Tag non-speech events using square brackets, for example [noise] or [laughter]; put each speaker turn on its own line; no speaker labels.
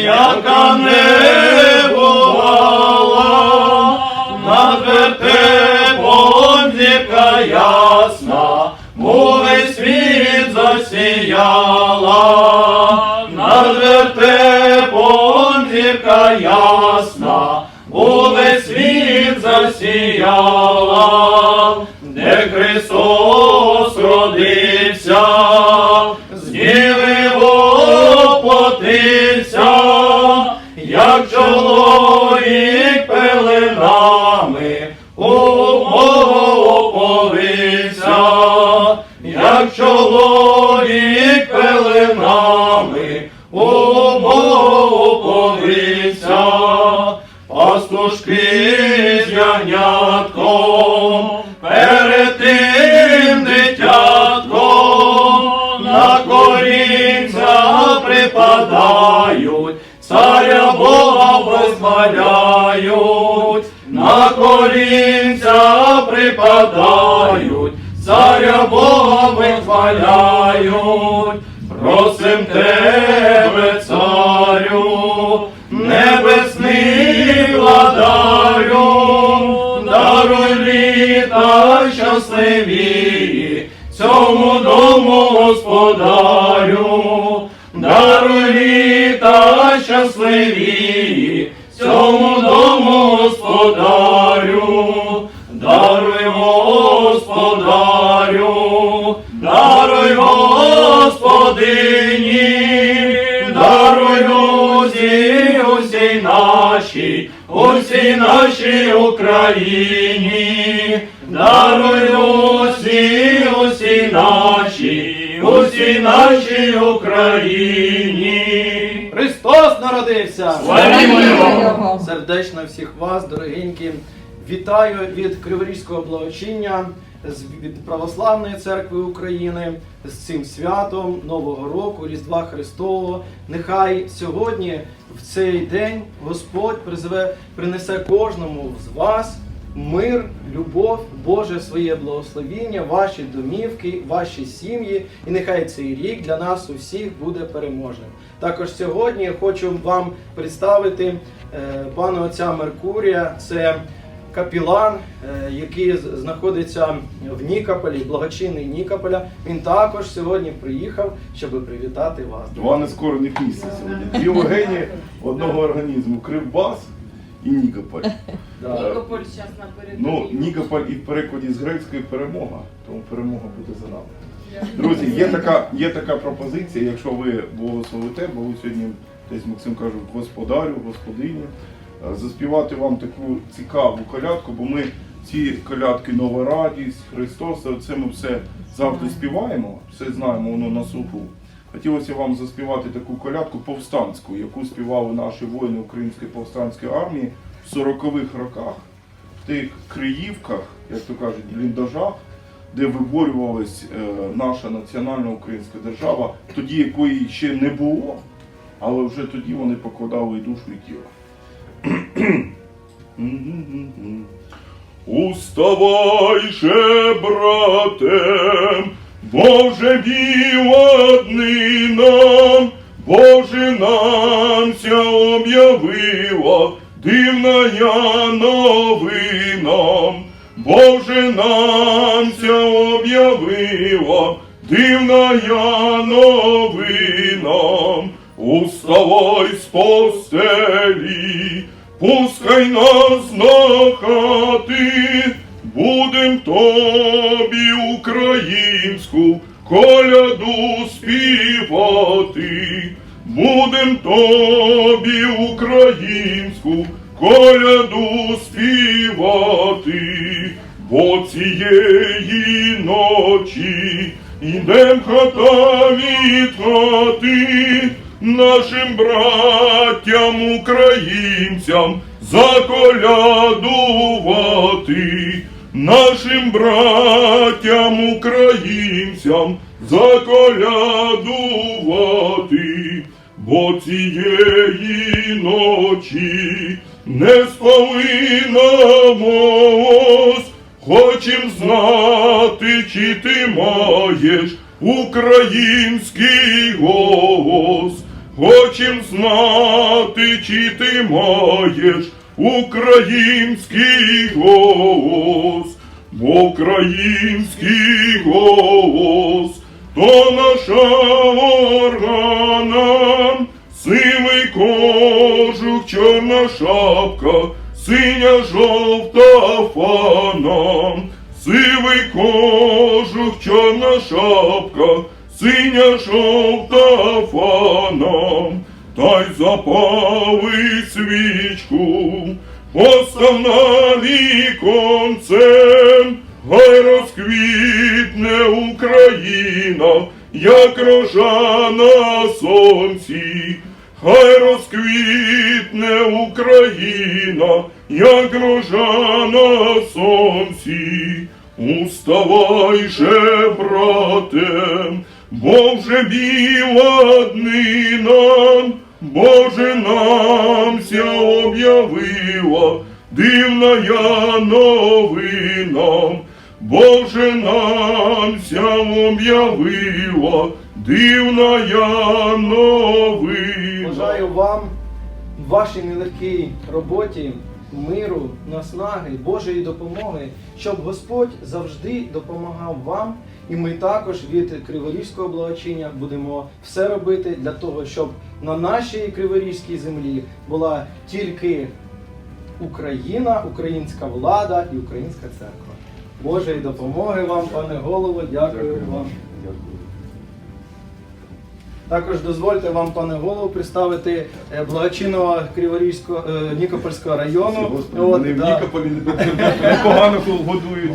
яка не бувала, над вертепом ясна, світ засіяла, над вертепом ясна, увесь світ засіяла, де Христос родився, припадають, царя Бога восхваляють, на колінця припадають, царя Бога вихваляють, просим тебе, царю, небесний владарю, даруй літа щасливі, цьому дому господарю, щасливі, цьому дому господарю, даруй господарю, даруй господині, даруй усі, усій нашій, усій нашій Україні, даруй усі, усі нашій, усій нашій Україні.
Христос народився!
Його!
Сердечно всіх вас, дорогенькі, вітаю від Криворізького благочиння, з- від Православної церкви України з цим святом Нового року, Різдва Христового. Нехай сьогодні, в цей день, Господь призве, принесе кожному з вас мир, любов, Боже своє благословіння, ваші домівки, ваші сім'ї, і нехай цей рік для нас усіх буде переможним. Також сьогодні я хочу вам представити е, пана отця Меркурія. Це капілан, е, який знаходиться в Нікополі, благочинний Нікополя. Він також сьогодні приїхав, щоб привітати вас.
Два нескорених місця сьогодні. Дві легені одного організму. Кривбас і Нікополь. [laughs]
Нікополь зараз на
Ну. Нікополь і в перекладі з грецької перемога, тому перемога буде за нами. Друзі, є така, є така пропозиція, якщо ви благословите, бо ви сьогодні десь Максим каже, господарю, господині, е, заспівати вам таку цікаву колядку, бо ми ці колядки Нова радість, Христос, це ми все завжди співаємо, все знаємо, воно на слуху. Хотілося вам заспівати таку колядку повстанську, яку співали наші воїни Української повстанської армії в 40-х роках, в тих Криївках, як то кажуть, бліндажах, де виборювалась е, наша національна українська держава, тоді якої ще не було, але вже тоді вони покладали і душу, і тіло. [clears throat] Уставай же, брате, Боже біла днина, Боже нам ся об'явила, дивна я новина, Боже нам ся об'явила, дивна я новина, уставай з постелі, пускай нас на хати, будем тобі українську коляду співати, будем тобі українську коляду співати, бо цієї ночі ідем хата від хати, нашим браттям українцям заколядувати, нашим браттям українцям заколядувати, бо цієї ночі не спали Хочем знати, чи ти маєш український голос, хочем знати, чи ти маєш український голос, український голос, то наша органа, сивий кожух, чорна шапка, синя жовта фана, сивий кожух, чорна шапка, синя жовта фана, та й запали свічку, постав на віконце, гай розквітне Україна, як рожа на сонці. Хай розквітне Україна, як рожа на сонці. Уставай же, брате, бо вже біла днина, Боже намся об'явила, дивна я новина, Боже намся об'явила, дивна я новина.
Бажаю вам в вашій нелегкій роботі миру, наснаги, Божої допомоги, щоб Господь завжди допомагав вам. І ми також від Криворізького благочиння будемо все робити для того, щоб на нашій Криворізькій землі була тільки Україна, українська влада і українська церква. Божої допомоги вам, пане голово, дякую вам. Також дозвольте вам, пане голову, представити е, благочинного Криворізького е, Нікопольського району.
Господи,
От,
мене в. Нікополі непогано годують.